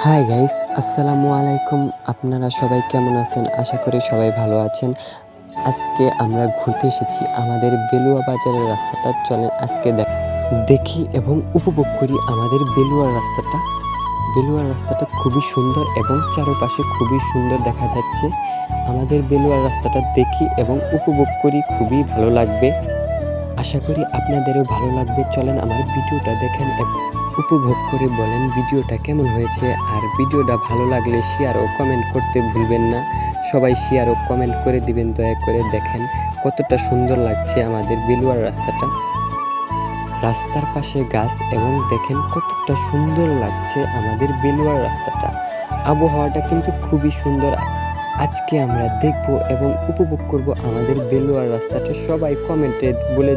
Hi guys আসসালামু আলাইকুম আপনারা সবাই কেমন আছেন? আশা করি সবাই ভালো আছেন। আজকে আমরা ঘুরতে এসেছি আমাদের বেলুয়া বাজারের রাস্তাটা। চলেন আজকে দেখ- এবং উপভোগ করি আমাদের বেলুয়ার রাস্তাটা। বেলুয়ার রাস্তাটা খুবই সুন্দর এবং চারপাশে খুবই সুন্দর দেখা যাচ্ছে। আমাদের বেলুয়ার রাস্তাটা দেখি এবং উপভোগ করি, খুবই ভালো লাগবে। আশা করি আপনাদেরও ভালো লাগবে। চলেন আমার ভিডিওটা দেখেন এবং উপভোগ করে বলেন ভিডিওটা কেমন হয়েছে। আর ভিডিওটা ভালো লাগলে শেয়ার ও কমেন্ট করতে ভুলবেন না। সবাই শেয়ার ও কমেন্ট করে দিবেন, দয়া করে দেখেন কতটা সুন্দর লাগছে আমাদের বেলুয়ার রাস্তাটা। রাস্তার পাশে গাছ এবং দেখেন কতটা সুন্দর লাগছে আমাদের বেলুয়ার রাস্তাটা। আবহাওয়াটা কিন্তু খুবই সুন্দর। আজকে আমরা দেখব এবং উপভোগ করব আমাদের বেলুয়ার রাস্তাটা। সবাই কমেন্টে বলে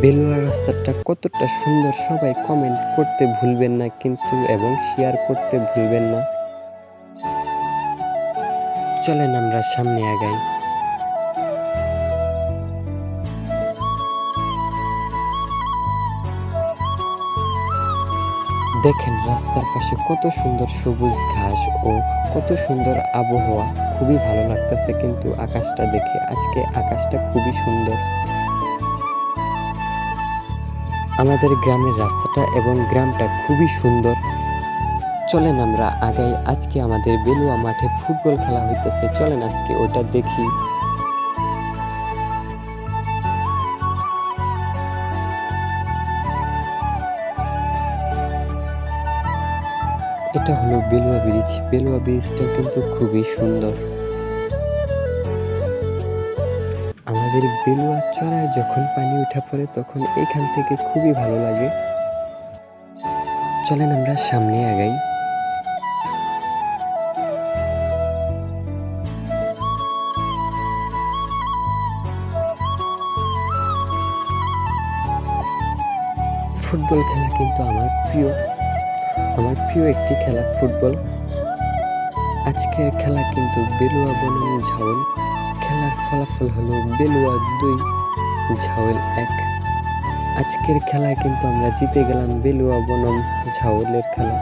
বেলুয়ার রাস্তাটা কতটা সুন্দর সবাই কমেন্ট করতে ভুলবেন না কিন্তু এবং শেয়ার করতে ভুলবেন না। চলেন আমরা সামনে আগাই। দেখেন রাস্তার পাশে কত সুন্দর সবুজ ঘাস ও কত সুন্দর আবহাওয়া। খুবই ভালো লাগতেছে কিন্তু আকাশটা দেখে। আজকে আকাশটা খুবই সুন্দর। আমাদের গ্রামের রাস্তাটা এবং গ্রামটা খুবই সুন্দর। চলেন আমরা আগাই, আজকে আমাদের বেলুয়া মাঠে ফুটবল খেলা হইতেছে। চলেন আজকে ওটা দেখি। এটা হলো বেলুয়া ব্রিজ। বেলুয়া ব্রিজটা কিন্তু খুবই সুন্দর। আমাদের বেলুয়া চড়ায় যখন পানি উঠা পড়ে, তখন এখান থেকে খুবই ভালো লাগে। চলেন আমরা সামনে আগাই। ফুটবল খেলা কিন্তু আমার প্রিয়। আমার প্রিয় একটি খেলা ফুটবল। আজকের খেলা কিন্তু বেলুয়া বনাম ঝাউল ফলাফল হলো বেলুয়া দুই ঝাউল এক। আজকের খেলায় কিন্তু আমরা জিতে গেলাম বেলুয়া বনম ঝাউলের খেলা।